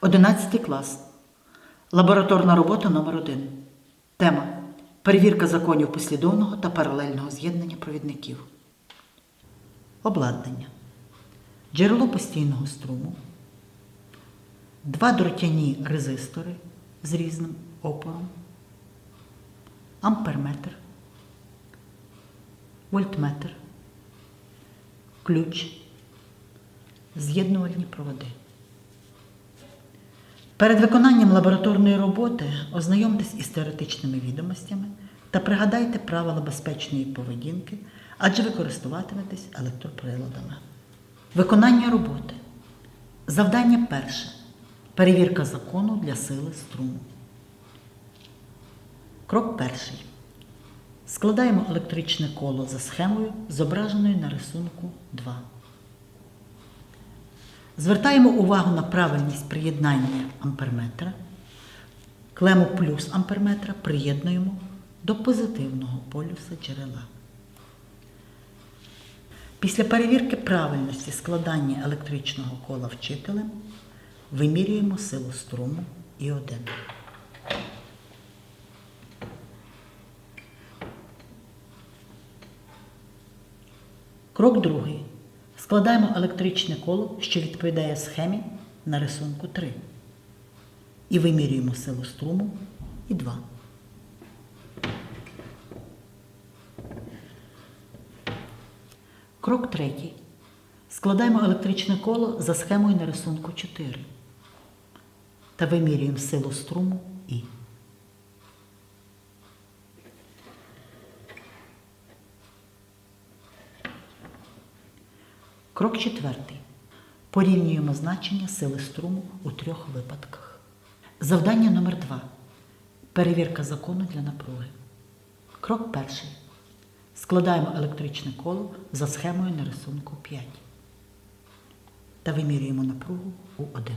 11 клас. Лабораторна робота номер 1 Тема Перевірка законів послідовного та паралельного з'єднання провідників. Обладнання. Джерело постійного струму. Два дротяні резистори з різним опором. Амперметр. Вольтметр. Ключ. З'єднувальні проводи. Перед виконанням лабораторної роботи ознайомтесь із теоретичними відомостями та пригадайте правила безпечної поведінки, адже ви користуватиметесь електроприладами. Виконання роботи. Завдання перше. Перевірка закону для сили струму. Крок перший. Складаємо електричне коло за схемою, зображеною на рисунку 2. Звертаємо увагу на правильність приєднання амперметра. Клему плюс амперметра приєднуємо до позитивного полюса джерела. Після перевірки правильності складання електричного кола вчителем вимірюємо силу струму і 1. Крок другий. Складаємо електричне коло, що відповідає схемі на рисунку 3. І вимірюємо силу струму і 2. Крок третій. Складаємо електричне коло за схемою на рисунку 4. Та вимірюємо силу струму І. Крок четвертий. Порівнюємо значення сили струму у трьох випадках. Завдання номер 2 Перевірка закону для напруги. Крок перший. Складаємо електричне коло за схемою на рисунку 5. Та вимірюємо напругу у 1.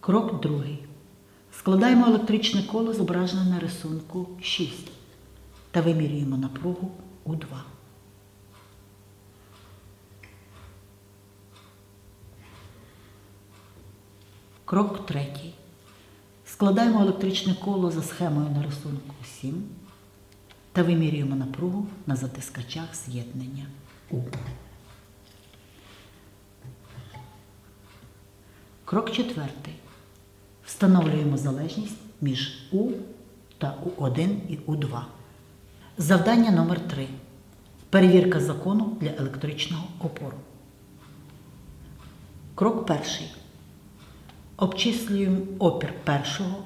Крок другий. Складаємо електричне коло, зображене на рисунку 6. Та вимірюємо напругу у 2. Крок третій. Складаємо електричне коло за схемою на рисунку 7 та вимірюємо напругу на затискачах з'єднання У. Крок четвертий. Встановлюємо залежність між У та У1 і У2. Завдання номер 3 Перевірка закону для електричного опору. Крок перший. Обчислюємо опір першого,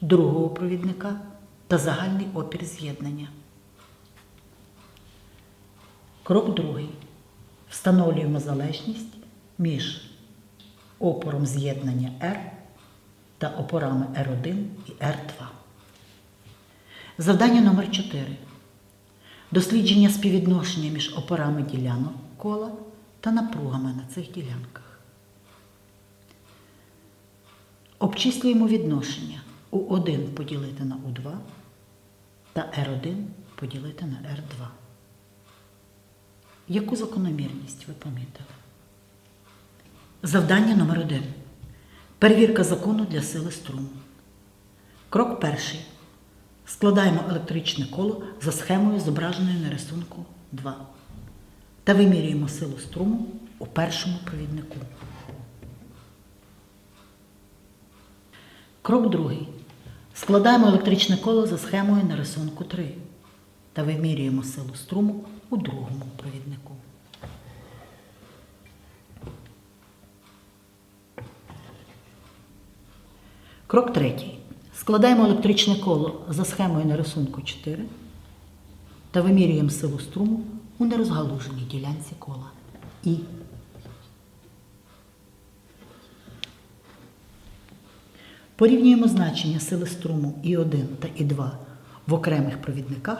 другого провідника та загальний опір з'єднання. Крок другий. Встановлюємо залежність між опором з'єднання R та опорами R1 і R2. Завдання номер 4. Дослідження співвідношення між опорами ділянок кола та напругами на цих ділянках. Обчислюємо відношення У1 поділити на У2 та R1 поділити на R2. Яку закономірність ви помітили? Завдання номер 1 Перевірка закону для сили струму. Крок перший. Складаємо електричне коло за схемою, зображеною на рисунку 2. Та вимірюємо силу струму у першому провіднику. Крок другий. Складаємо електричне коло за схемою на рисунку 3 та вимірюємо силу струму у другому провіднику. Крок третій. Складаємо електричне коло за схемою на рисунку 4 та вимірюємо силу струму у нерозгалуженій ділянці кола І. Порівнюємо значення сили струму І1 та І2 в окремих провідниках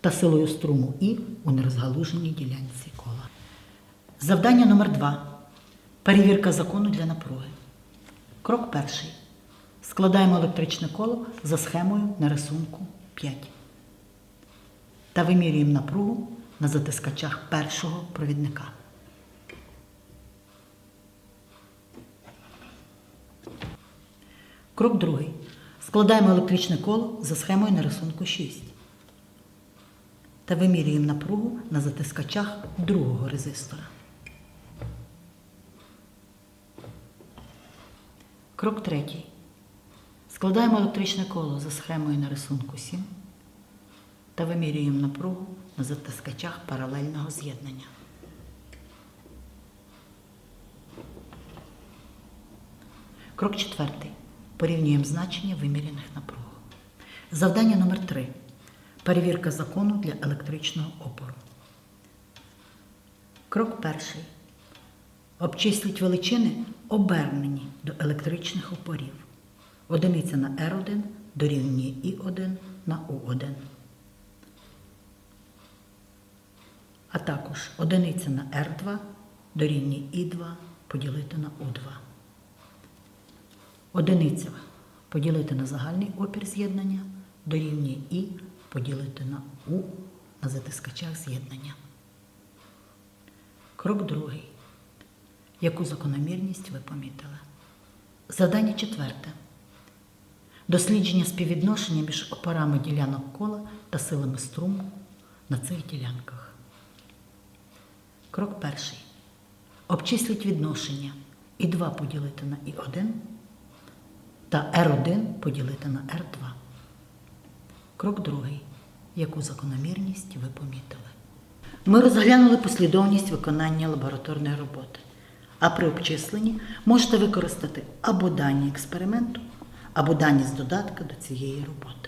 та силою струму І у нерозгалуженій ділянці кола. Завдання номер 2 Перевірка закону для напруги. Крок перший. Складаємо електричне коло за схемою на рисунку 5 та вимірюємо напругу на затискачах першого провідника. Крок другий. Складаємо електричне коло за схемою на рисунку 6 та вимірюємо напругу на затискачах другого резистора. Крок третій. Складаємо електричне коло за схемою на рисунку 7 та вимірюємо напругу на затискачах паралельного з'єднання. Крок четвертий. Порівнюємо значення виміряних напруг. Завдання номер 3 Перевірка закону для електричного опору. Крок перший. Обчисліть величини, обернені до електричних опорів. Одиниця на R1 дорівнює І1 на У1. А також одиниця на R2 дорівнює І2 поділити на У2. Одиниця поділити на загальний опір з'єднання дорівнює І поділити на У на затискачах з'єднання. Крок другий. Яку закономірність ви помітили? Завдання четверте. Дослідження співвідношення між опорами ділянок кола та силами струму на цих ділянках. Крок перший. Обчисліть відношення І2 поділити на І1 та R1 поділити на R2. Крок другий. Яку закономірність ви помітили? Ми розглянули послідовність виконання лабораторної роботи. А при обчисленні можете використати або дані експерименту, або дані з додатка до цієї роботи.